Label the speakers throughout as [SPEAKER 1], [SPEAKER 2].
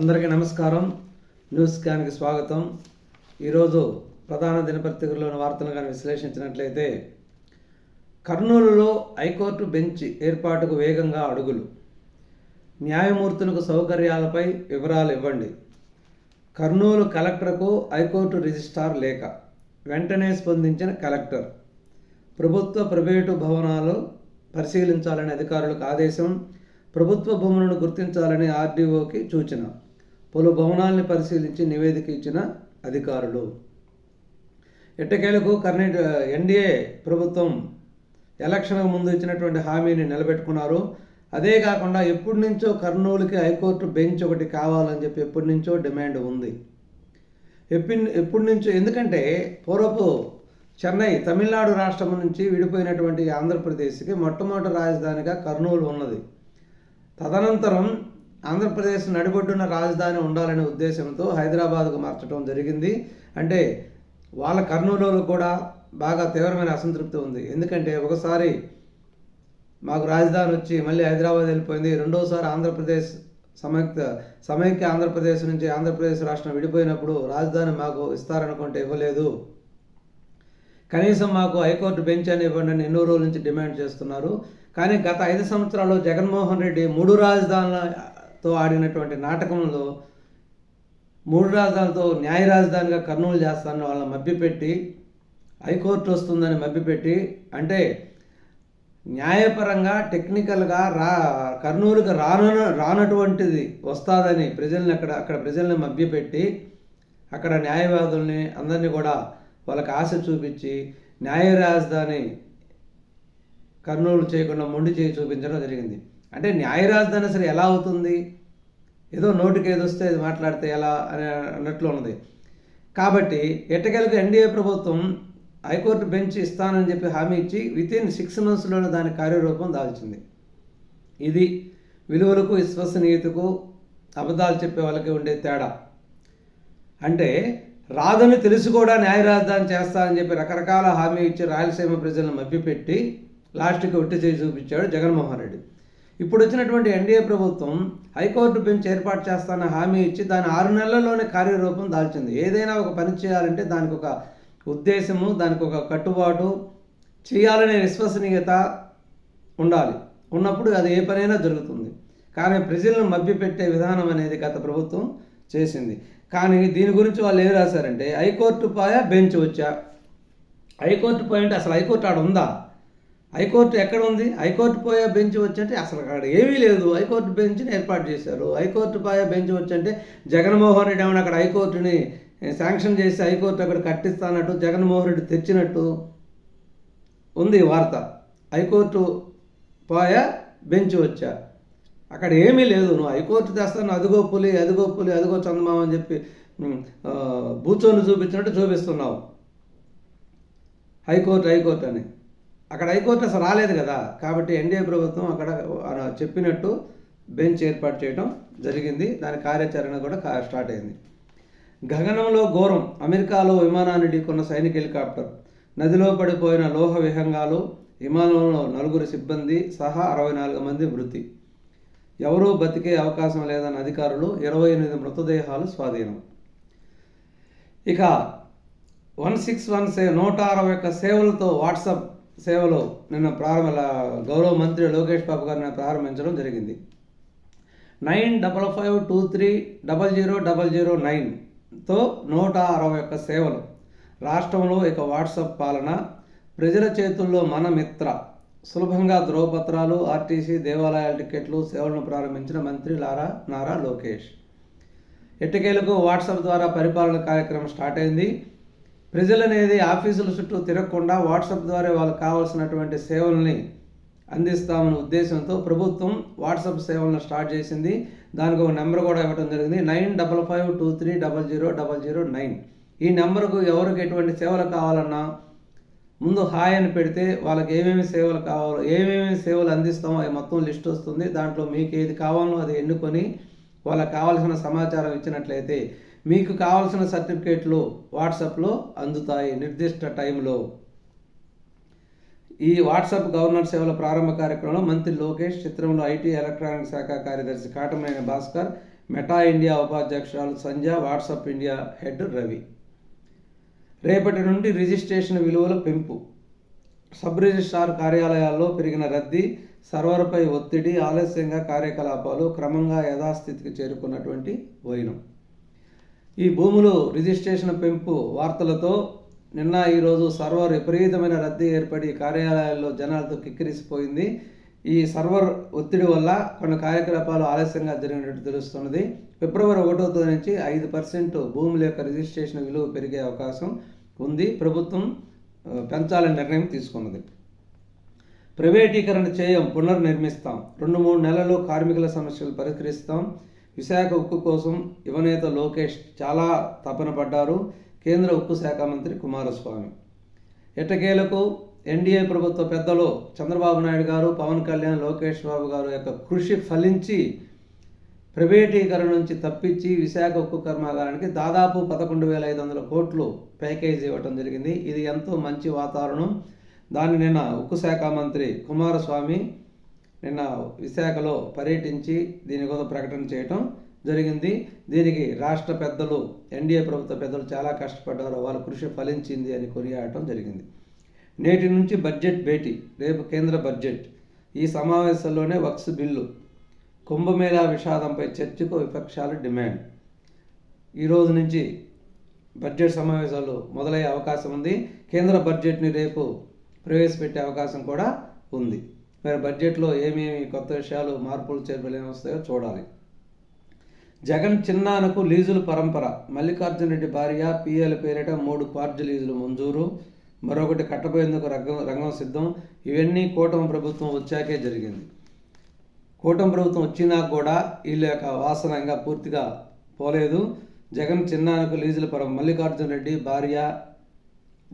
[SPEAKER 1] అందరికీ నమస్కారం. న్యూస్ స్కాన్కి స్వాగతం. ఈరోజు ప్రధాన దినపత్రికల్లోని వార్తలను కానీ విశ్లేషించినట్లయితే కర్నూలులో హైకోర్టు బెంచ్ ఏర్పాటుకు వేగంగా అడుగులు. న్యాయమూర్తులకు సౌకర్యాలపై వివరాలు ఇవ్వండి. కర్నూలు కలెక్టర్కు హైకోర్టు రిజిస్ట్రార్ లేఖ. వెంటనే స్పందించిన కలెక్టర్. ప్రభుత్వ ప్రైవేటు భవనాలు పరిశీలించాలని అధికారులకు ఆదేశం. ప్రభుత్వ భూములను గుర్తించాలని ఆర్డీఓకి సూచన. పలు భవనాల్ని పరిశీలించి నివేదిక ఇచ్చిన అధికారులు. ఎట్టకేలకు కర్ణాటక ఎన్డీఏ ప్రభుత్వం ఎలక్షన్కు ముందు ఇచ్చినటువంటి హామీని నిలబెట్టుకున్నారు. అదే కాకుండా ఎప్పటి నుంచో కర్నూలుకి హైకోర్టు బెంచ్ ఒకటి కావాలని చెప్పి ఎప్పటి నుంచో డిమాండ్ ఉంది. ఎప్పటి ఎప్పటి నుంచో ఎందుకంటే పూర్వపు చెన్నై తమిళనాడు రాష్ట్రం నుంచి విడిపోయినటువంటి ఆంధ్రప్రదేశ్కి మొట్టమొదటి రాజధానిగా కర్నూలు ఉన్నది. తదనంతరం ఆంధ్రప్రదేశ్ నడిబొడ్డున రాజధాని ఉండాలనే ఉద్దేశంతో హైదరాబాద్కు మార్చడం జరిగింది. అంటే వాళ్ళ కర్నూలులో కూడా బాగా తీవ్రమైన అసంతృప్తి ఉంది. ఎందుకంటే ఒకసారి మాకు రాజధాని వచ్చి మళ్ళీ హైదరాబాద్ వెళ్ళిపోయింది. రెండోసారి ఆంధ్రప్రదేశ్ సమైక్య సమైక్య ఆంధ్రప్రదేశ్ నుంచి ఆంధ్రప్రదేశ్ రాష్ట్రం విడిపోయినప్పుడు రాజధాని మాకు ఇస్తారనుకుంటే ఇవ్వలేదు. కనీసం మాకు హైకోర్టు బెంచ్ అని ఇవ్వండి అని ఎన్నో రోజుల నుంచి డిమాండ్ చేస్తున్నారు. కానీ గత ఐదు సంవత్సరాల్లో జగన్మోహన్ రెడ్డి మూడు తో ఆడినటువంటి నాటకంలో మూడు రాజధానులతో న్యాయ రాజధానిగా కర్నూలు చేస్తానని వాళ్ళని మభ్యపెట్టి హైకోర్టు వస్తుందని మభ్యపెట్టి అంటే న్యాయపరంగా టెక్నికల్గా రా కర్నూలుకి రాను రానటువంటిది వస్తుందని ప్రజల్ని అక్కడ అక్కడ ప్రజల్ని మభ్యపెట్టి అక్కడ న్యాయవాదుల్ని అందరినీ కూడా వాళ్ళకి ఆశ చూపించి న్యాయ రాజధాని కర్నూలు చేయకుండా మొండి చేయి చూపించడం జరిగింది. అంటే న్యాయ రాజధాని అసలు ఎలా అవుతుంది? ఏదో నోటికి ఏదో వస్తే అది మాట్లాడితే ఎలా అని అన్నట్లు ఉన్నది. కాబట్టి ఎట్టకేలకు ఎన్డీఏ ప్రభుత్వం హైకోర్టు బెంచ్ ఇస్తానని చెప్పి హామీ ఇచ్చి విత్ ఇన్ సిక్స్ మంత్స్లోనే దాని కార్యరూపం దాల్చింది. ఇది విలువలకు విశ్వసనీయతకు అబద్ధాలు చెప్పే వాళ్ళకి ఉండే తేడా. అంటే రాదని తెలిసి కూడా న్యాయ రాజధాని చేస్తానని చెప్పి రకరకాల హామీ ఇచ్చి రాయలసీమ ప్రజలను మభ్యపెట్టి లాస్ట్కి ఒట్టి చేసి చూపించాడు జగన్మోహన్ రెడ్డి. ఇప్పుడు వచ్చినటువంటి ఎన్డీఏ ప్రభుత్వం హైకోర్టు బెంచ్ ఏర్పాటు చేస్తానని హామీ ఇచ్చి దాని ఆరు నెలల్లోనే కార్యరూపం దాల్చింది. ఏదైనా ఒక పని చేయాలంటే దానికి ఒక ఉద్దేశము దానికి ఒక కట్టుబాటు చేయాలనే విశ్వసనీయత ఉండాలి. ఉన్నప్పుడు అది ఏ పనైనా జరుగుతుంది. కానీ ప్రజలను మభ్యపెట్టే విధానం అనేది గత ప్రభుత్వం చేసింది. కానీ దీని గురించి వాళ్ళు ఏం రాశారంటే హైకోర్టు పాయ బెంచ్ వచ్చా? హైకోర్టు పాయింట్ అసలు హైకోర్టు ఆడ ఉందా? హైకోర్టు ఎక్కడ ఉంది హైకోర్టు పోయే బెంచ్ వచ్చంటే అసలు అక్కడ ఏమీ లేదు. హైకోర్టు బెంచ్ని ఏర్పాటు చేశారు. హైకోర్టు పోయే బెంచ్ వచ్చంటే జగన్మోహన్ రెడ్డి ఏమైనా అక్కడ హైకోర్టుని శాంక్షన్ చేసి హైకోర్టు అక్కడ కట్టిస్తానట్టు జగన్మోహన్ రెడ్డి తెచ్చినట్టు ఉంది వార్త. హైకోర్టు పోయా బెంచ్ వచ్చా. అక్కడ ఏమీ లేదు. నువ్వు హైకోర్టు తెస్తాను అదిగో పులి అదిగో పులి అదిగో చందమామ అని చెప్పి బూచోని చూపించినట్టు చూపిస్తున్నావు. హైకోర్టు హైకోర్టు అని. అక్కడ హైకోర్టు అసలు రాలేదు కదా. కాబట్టి ఎన్డీఏ ప్రభుత్వం అక్కడ చెప్పినట్టు బెంచ్ ఏర్పాటు చేయడం జరిగింది. దాని కార్యాచరణ కూడా స్టార్ట్ అయింది. గగనంలో ఘోరం. అమెరికాలో విమానాన్ని ఢీకొన్న సైనిక హెలికాప్టర్. నదిలో పడిపోయిన లోహ విహంగాలు విమానంలో నలుగురు సిబ్బంది సహా అరవై నాలుగు మంది మృతి. ఎవరూ బతికే అవకాశం లేదన్న అధికారులు ఇరవై ఎనిమిది మృతదేహాలు స్వాధీనం. ఇక వన్ సిక్స్ వన్ సే నూట అరవై ఒక్క సేవలతో వాట్సాప్ సేవలో నిన్న ప్రారంభ గౌరవ మంత్రి లోకేష్ బాబు గారు ప్రారంభించడం జరిగింది. Nine double five two three double zero double zero నైన్తో నూట అరవై ఒక్క సేవలు. రాష్ట్రంలో ఇక వాట్సాప్ పాలన ప్రజల చేతుల్లో మన మిత్ర సులభంగా ధ్రువపత్రాలు ఆర్టీసీ దేవాలయాల టికెట్లు సేవలను ప్రారంభించిన మంత్రి లారా నారా లోకేష్. ఎట్టకేలకు వాట్సాప్ ద్వారా పరిపాలన కార్యక్రమం స్టార్ట్ అయింది. ప్రజలు అనేది ఆఫీసుల చుట్టూ తిరగకుండా వాట్సాప్ ద్వారా వాళ్ళకి కావాల్సినటువంటి సేవల్ని అందిస్తామనే ఉద్దేశంతో ప్రభుత్వం వాట్సాప్ సేవలను స్టార్ట్ చేసింది. దానికి ఒక నెంబర్ కూడా ఇవ్వడం జరిగింది. Nine double five two three double zero double zero nine. ఈ నెంబర్కు ఎవరికి ఎటువంటి సేవలు కావాలన్నా ముందు హాయ్ అని పెడితే వాళ్ళకి ఏమేమి సేవలు కావాలో ఏమేమి సేవలు అందిస్తామో అవి మొత్తం లిస్ట్ వస్తుంది. దాంట్లో మీకు ఏది కావాలో అది ఎన్నుకొని వాళ్ళకి కావాల్సిన సమాచారం ఇచ్చినట్లయితే మీకు కావాల్సిన సర్టిఫికేట్లు వాట్సాప్లో అందుతాయి నిర్దిష్ట టైంలో. ఈ వాట్సాప్ గవర్నర్ సేవల ప్రారంభ కార్యక్రమంలో మంత్రి లోకేష్ చిత్రంలో ఐటీ ఎలక్ట్రానిక్ శాఖ కార్యదర్శి కాటమైన Bhaskar Meta India ఉపాధ్యక్షురాలు Sandhya WhatsApp India head Ravi. రేపటి నుండి రిజిస్ట్రేషన్ విలువల పెంపు. సబ్ రిజిస్ట్రార్ కార్యాలయాల్లో పెరిగిన రద్దీ సర్వర్పై ఒత్తిడి ఆలస్యంగా కార్యకలాపాలు క్రమంగా యథాస్థితికి చేరుకున్నటువంటి వైనం. ఈ భూములు రిజిస్ట్రేషన్ పెంపు వార్తలతో నిన్న ఈరోజు సర్వర్ విపరీతమైన రద్దీ ఏర్పడి కార్యాలయాల్లో జనాలతో కిక్కిరిసిపోయింది. ఈ సర్వర్ ఒత్తిడి వల్ల కొన్ని కార్యకలాపాలు ఆలస్యంగా జరిగినట్టు తెలుస్తున్నది. ఫిబ్రవరి ఒకటో తేదీ నుంచి ఐదు పర్సెంట్ భూముల యొక్క రిజిస్ట్రేషన్ విలువ పెరిగే అవకాశం ఉంది. ప్రభుత్వం పెంచాలని నిర్ణయం తీసుకున్నది. ప్రైవేటీకరణ చేయం పునర్నిర్మిస్తాం. రెండు మూడు నెలల్లో కార్మికుల సమస్యలు పరిష్కరిస్తాం. విశాఖ ఉక్కు కోసం యువనేత లోకేష్ చాలా తపన పడ్డారు. కేంద్ర ఉక్కు శాఖ మంత్రి కుమారస్వామి. ఎట్టకేలకు ఎన్డీఏ ప్రభుత్వ పెద్దలు చంద్రబాబు నాయుడు గారు పవన్ కళ్యాణ్ లోకేష్ బాబు గారు యొక్క కృషి ఫలించి ప్రైవేటీకరణ నుంచి తప్పించి విశాఖ ఉక్కు కర్మాగారానికి దాదాపు పదకొండు వేల ఐదు వందల కోట్లు ప్యాకేజ్ ఇవ్వటం జరిగింది. ఇది ఎంతో మంచి వాతావరణం. దాన్ని నిన్న ఉక్కు శాఖ మంత్రి కుమారస్వామి నిన్న విశాఖలో పర్యటించి దీని కోసం ప్రకటన చేయటం జరిగింది. దీనికి రాష్ట్ర పెద్దలు ఎన్డీఏ ప్రభుత్వ పెద్దలు చాలా కష్టపడ్డారు. వాళ్ళ కృషి ఫలించింది అని కొనియాడటం జరిగింది. నేటి నుంచి బడ్జెట్ భేటీ రేపు కేంద్ర బడ్జెట్. ఈ సమావేశంలోనే వక్స్ బిల్లు కుంభమేళా విషాదంపై చర్చకు విపక్షాలు డిమాండ్. ఈరోజు నుంచి బడ్జెట్ సమావేశాలు మొదలయ్యే అవకాశం ఉంది. కేంద్ర బడ్జెట్ని రేపు ప్రవేశపెట్టే అవకాశం కూడా ఉంది. మరి బడ్జెట్లో ఏమేమి కొత్త విషయాలు మార్పులు చేర్పులు ఏమి వస్తాయో చూడాలి. జగన్ చిన్నానకు లీజుల పరంపర. మల్లికార్జున రెడ్డి భార్య పిఎల్ పేరిట మూడు క్వార్జ్ లీజులు మంజూరు. మరొకటి కట్టబోయేందుకు రంగం రంగం సిద్ధం. ఇవన్నీ కూటమి ప్రభుత్వం వచ్చాకే జరిగింది. కూటమి ప్రభుత్వం వచ్చినా కూడా వీళ్ళ యొక్క వాసనంగా పూర్తిగా పోలేదు. జగన్ చిన్నానకు లీజుల పరం. మల్లికార్జున రెడ్డి భార్య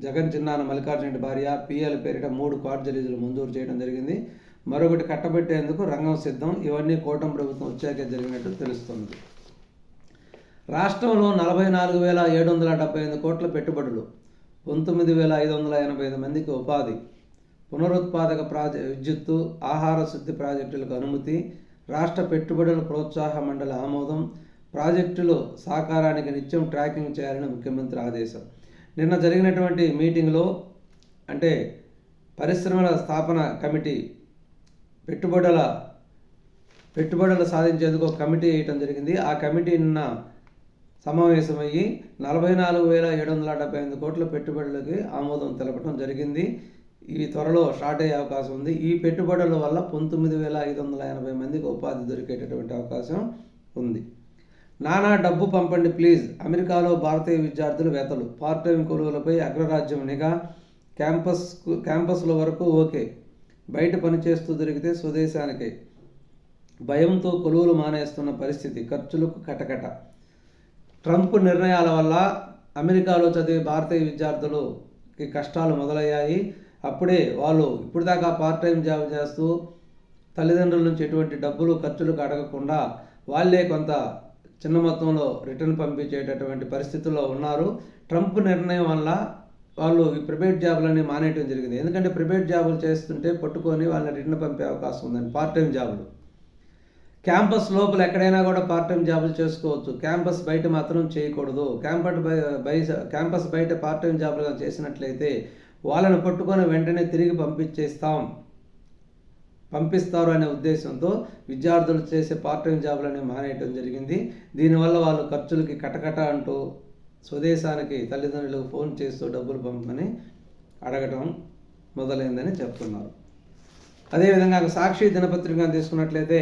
[SPEAKER 1] జగన్ చిన్నాన మల్లికార్జున రెడ్డి భార్య పిఎల్ పేరిట మూడు కార్డ్ జలీజులు మంజూరు చేయడం జరిగింది. మరొకటి కట్టబెట్టేందుకు రంగం సిద్ధం. ఇవన్నీ కూటమి ప్రభుత్వం వచ్చాకే జరిగినట్టు తెలుస్తుంది. రాష్ట్రంలో నలభై నాలుగు వేల ఏడు వందల డెబ్బై ఎనిమిది కోట్ల పెట్టుబడులు పంతొమ్మిది వేల ఐదు వందల ఎనభై ఐదు మందికి ఉపాధి పునరుత్పాదక ప్రాజె విద్యుత్తు ఆహార శుద్ధి ప్రాజెక్టులకు అనుమతి రాష్ట్ర పెట్టుబడుల ప్రోత్సాహ మండలి ఆమోదం ప్రాజెక్టులు సాకారానికి నిత్యం ట్రాకింగ్ చేయాలని ముఖ్యమంత్రి ఆదేశం. నిన్న జరిగినటువంటి మీటింగ్లో అంటే పరిశ్రమల స్థాపన కమిటీ పెట్టుబడుల పెట్టుబడులు సాధించేందుకు ఒక కమిటీ వేయటం జరిగింది. ఆ కమిటీ నిన్న సమావేశమయ్యి నలభై నాలుగు వేల ఏడు వందల డెబ్బై ఎనిమిది కోట్ల పెట్టుబడులకి ఆమోదం తెలపడం జరిగింది. ఇవి త్వరలో స్టార్ట్ అయ్యే అవకాశం ఉంది. ఈ పెట్టుబడుల వల్ల పంతొమ్మిది వేల ఐదు వందల ఎనభై మందికి ఉపాధి దొరికేటటువంటి అవకాశం ఉంది. నానా డబ్బు పంపండి ప్లీజ్. అమెరికాలో భారతీయ విద్యార్థులు వేతలు. పార్ట్ టైం కొలువులపై అగ్రరాజ్యం నిఘా. క్యాంపస్ క్యాంపస్ల వరకు ఓకే. బయట పనిచేస్తూ దొరికితే స్వదేశానికే. భయంతో కొలువులు మానేస్తున్న పరిస్థితి. ఖర్చులకు కటకట. ట్రంప్ నిర్ణయాల వల్ల అమెరికాలో చదివే భారతీయ విద్యార్థులకి కష్టాలు మొదలయ్యాయి. అప్పుడే వాళ్ళు ఇప్పుడు దాకా పార్ట్ టైం జాబ్ చేస్తూ తల్లిదండ్రుల నుంచి ఎటువంటి డబ్బులు ఖర్చులకు అడగకుండా వాళ్ళే కొంత చిన్న మొత్తంలో రిటర్న్ పంపించేటటువంటి పరిస్థితుల్లో ఉన్నారు. ట్రంప్ నిర్ణయం వల్ల వాళ్ళు ఈ ప్రైవేట్ జాబులన్నీ మానేయటం జరిగింది. ఎందుకంటే ప్రైవేట్ జాబులు చేస్తుంటే పట్టుకొని వాళ్ళని రిటర్న్ పంపే అవకాశం ఉందండి పార్ట్ టైం జాబులు. క్యాంపస్ లోపల ఎక్కడైనా కూడా పార్ట్ టైం జాబులు చేసుకోవచ్చు. క్యాంపస్ బయట మాత్రం చేయకూడదు. క్యాంపస్ బై క్యాంపస్ బయట పార్ట్ టైం జాబులుగా చేసినట్లయితే వాళ్ళని పట్టుకొని వెంటనే తిరిగి పంపించేస్తాం. పంపిస్తారు అనే ఉద్దేశంతో విద్యార్థులు చేసే పార్ట్ టైం జాబ్లని మానేయటం జరిగింది. దీనివల్ల వాళ్ళు ఖర్చులకి కటకట అంటూ స్వదేశానికి తల్లిదండ్రులకు ఫోన్ చేస్తూ డబ్బులు పంపమని అడగటం మొదలైందని చెప్తున్నారు. అదేవిధంగా సాక్షి దినపత్రిక తీసుకున్నట్లయితే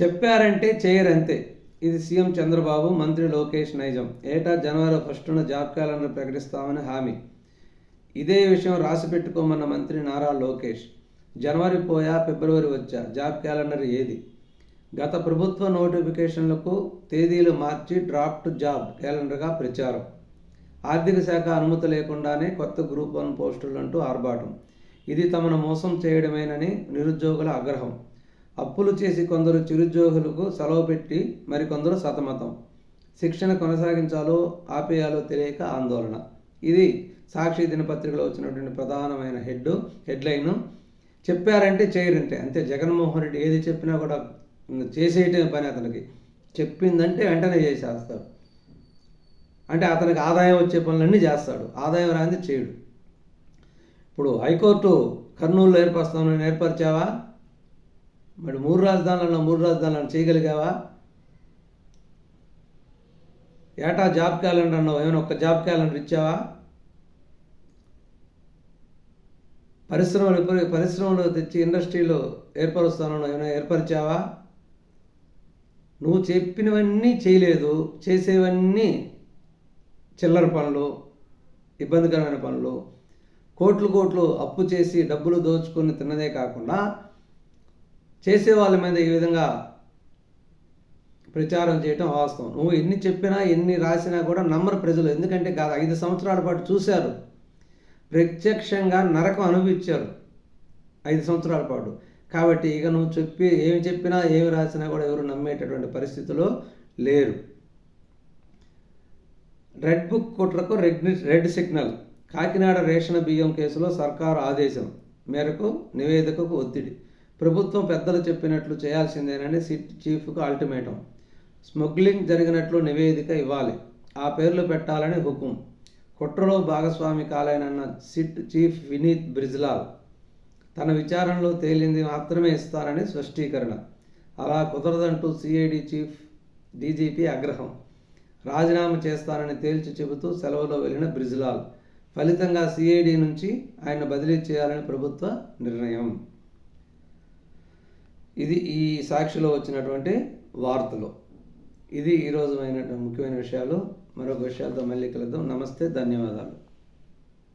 [SPEAKER 1] చెప్పారంటే చేయరంతే. ఇది సీఎం చంద్రబాబు మంత్రి లోకేష్ నైజం. ఏటా జనవరి ఫస్టున జాబ్ క్యాలెండర్ ప్రకటిస్తామని హామీ. ఇదే విషయం రాసి పెట్టుకోమన్న మంత్రి నారా లోకేష్. జనవరి పోయా ఫిబ్రవరి వచ్చా జాబ్ క్యాలెండర్ ఏది? గత ప్రభుత్వ నోటిఫికేషన్లకు తేదీలు మార్చి డ్రాఫ్ట్ జాబ్ క్యాలెండర్గా ప్రచారం. ఆర్థిక శాఖ అనుమతి లేకుండానే కొత్త గ్రూప్ వన్ పోస్టులు అంటూ ఆర్భాటం. ఇది తమను మోసం చేయడమేనని నిరుద్యోగుల ఆగ్రహం. అప్పులు చేసి కొందరు చిరుద్యోగులకు సెలవు పెట్టి మరికొందరు సతమతం. శిక్షణ కొనసాగించాలో ఆపేయాలో తెలియక ఆందోళన. ఇది సాక్షి దినపత్రికలో వచ్చినటువంటి ప్రధానమైన హెడ్ హెడ్లైను చెప్పారంటే చేయరంటే. అంతే జగన్మోహన్ రెడ్డి ఏది చెప్పినా కూడా చేసేయటం చేసేయటమే పని అతనికి. చెప్పిందంటే వెంటనే చేసేస్తాడు. అంటే అతనికి ఆదాయం వచ్చే పనులన్నీ చేస్తాడు. ఆదాయం రాంది చేయడు. ఇప్పుడు హైకోర్టు కర్నూలులో ఏర్పరుస్తాను ఏర్పరిచావా? మరి మూడు రాజధానులను మూడు రాజధానులను చేయగలిగావా? ఏటా జాబ్ క్యాలెండర్ అన్నావు? ఏమైనా ఒక్క జాబ్ క్యాలెండర్ ఇచ్చావా? పరిశ్రమలు పరిశ్రమలు తెచ్చి ఇండస్ట్రీలో ఏర్పరుస్తాను ఏమైనా ఏర్పరిచావా? నువ్వు చెప్పినవన్నీ చేయలేదు చేసేవన్నీ చిల్లర పనులు ఇబ్బందికరమైన పనులు కోట్లు కోట్లు అప్పు చేసి డబ్బులు దోచుకొని తిన్నదే కాకుండా చేసే వాళ్ళ మీద ఈ విధంగా ప్రచారం చేయటం వాస్తవం. నువ్వు ఎన్ని చెప్పినా ఎన్ని రాసినా కూడా నమ్మరు ప్రజలు. ఎందుకంటే గత ఐదు సంవత్సరాల పాటు చూశారు. ప్రత్యక్షంగా నరకం అనుభవించారు. ఐదు సంవత్సరాల పాటు. కాబట్టి ఇక నువ్వు చెప్పి ఏమి చెప్పినా ఏమి రాసినా కూడా ఎవరు నమ్మేటటువంటి పరిస్థితిలో లేరు. రెడ్ బుక్ కుట్రకు red red signal. Kakinada ration బియ్యం కేసులో సర్కారు ఆదేశం మేరకు నివేదికకు ఒత్తిడి. ప్రభుత్వం పెద్దలు చెప్పినట్లు చేయాల్సిందేనని సిట్ చీఫ్కు అల్టిమేటం. స్మగ్లింగ్ జరిగినట్లు నివేదిక ఇవ్వాలి. ఆ పేర్లు పెట్టాలని హుకుం. కుట్రలో భాగస్వామి కాలేనన్న సిట్ చీఫ్ వినీత్ బ్రిజ్లాల్ తన విచారణలో తేలింది మాత్రమే ఇస్తారని స్పష్టీకరణ. అలా కుదరదంటూ సిఐడి చీఫ్ డీజీపీ ఆగ్రహం. రాజీనామా చేస్తానని తేల్చి చెబుతూ సెలవులో వెళ్ళిన బ్రిజ్లాల్ ఫలితంగా సిఐడి నుంచి ఆయన బదిలీ చేయాలని ప్రభుత్వ నిర్ణయం. ఇది ఈ సాక్షిలో వచ్చినటువంటి వార్తలు. ఇది ఈరోజు అయినటువంటి ముఖ్యమైన విషయాలు. మరొక విషయాలతో మళ్ళీ కలుద్దాం. నమస్తే ధన్యవాదాలు.